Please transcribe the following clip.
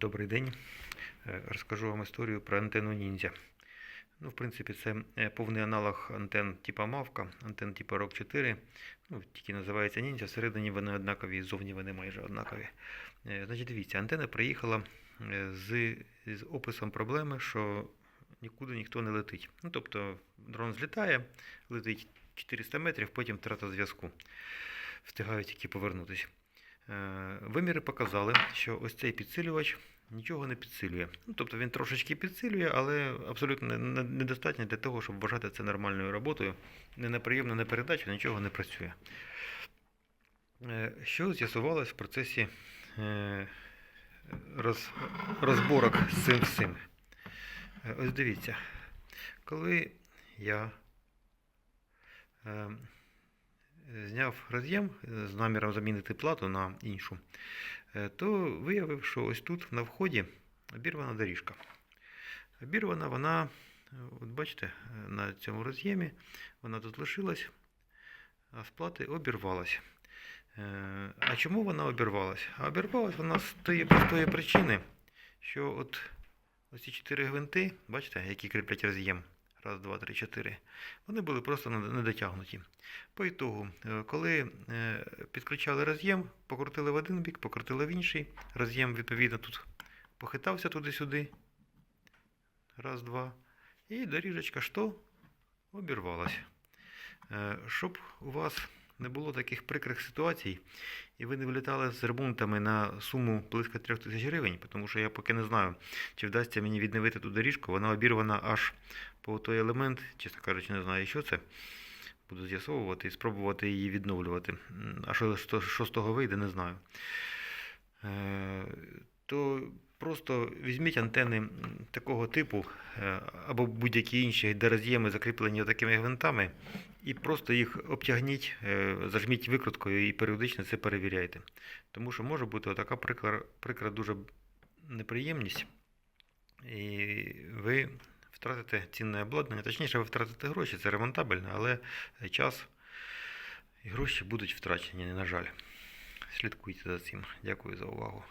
Добрий день. Е, Розкажу вам історію про антенну ніндзя. Ну, в принципі, це е, повний аналог антенн типу Мавка, антенн типу ROG 4. Ну, тільки називається ніндзя, всередині вони однакові, ззовні вони майже однакові. Е, Значить, дивіться, антенна приїхала з, з описом проблеми, що нікуди ніхто не летить. Ну, тобто дрон злітає, летить 400 метрів, потім втрата зв'язку. Встигають тільки повернутися. Е, Виміри показали, що ось цей підсилювач нічого не підсилює. Ну, тобто він трошечки підсилює, але абсолютно не- не- недостатньо для того, щоб вважати це нормальною роботою. Не на передачу, нічого не працює. Е, Що з'ясувалось в процесі е, роз, розборок з цим всім? Ось дивіться, коли я зняв роз'єм е, з наміром замінити плату на іншу, е, то виявив, що ось тут на вході обірвана доріжка. Обірвана вона, е, от бачите, на цьому роз'ємі вона тут лишилась, а з плати обірвалась. А чому вона обірвалась? А обірвалась вона з тієї простої причини, що от ось ці чотири гвинти, бачите, які кріплять роз'єм. Раз, два, три, чотири. Вони були просто не- не. По ітогу, е, коли е, підключали роз'єм, покрутили в один бік, покрутили в інший. Роз'єм, відповідно, тут похитався туди-сюди. Раз, два. І доріжечка що? Обірвалася. Е, Щоб у вас не було таких прикрих ситуацій, і ви не вилітали з ремонтами на суму близько 3 тисяч гривень, тому що я поки не знаю, чи вдасться мені відновити ту доріжку. Вона обірвана аж по той елемент, чесно кажучи, не знаю, що це. Буду з'ясовувати і спробувати її відновлювати. А що, що, з того вийде, не знаю. Е, то просто візьміть антени такого типу е, або будь-які інші, де роз'єми закріплені такими гвинтами, і просто їх обтягніть, е, зажміть викруткою і періодично це перевіряйте. Тому що може бути така прикра, прикра дуже неприємність, і ви втратите цінне обладнання, точніше, ви втратите гроші, це ремонтабельно, але час і гроші будуть втрачені, на жаль. Слідкуйте за цим. Дякую за увагу.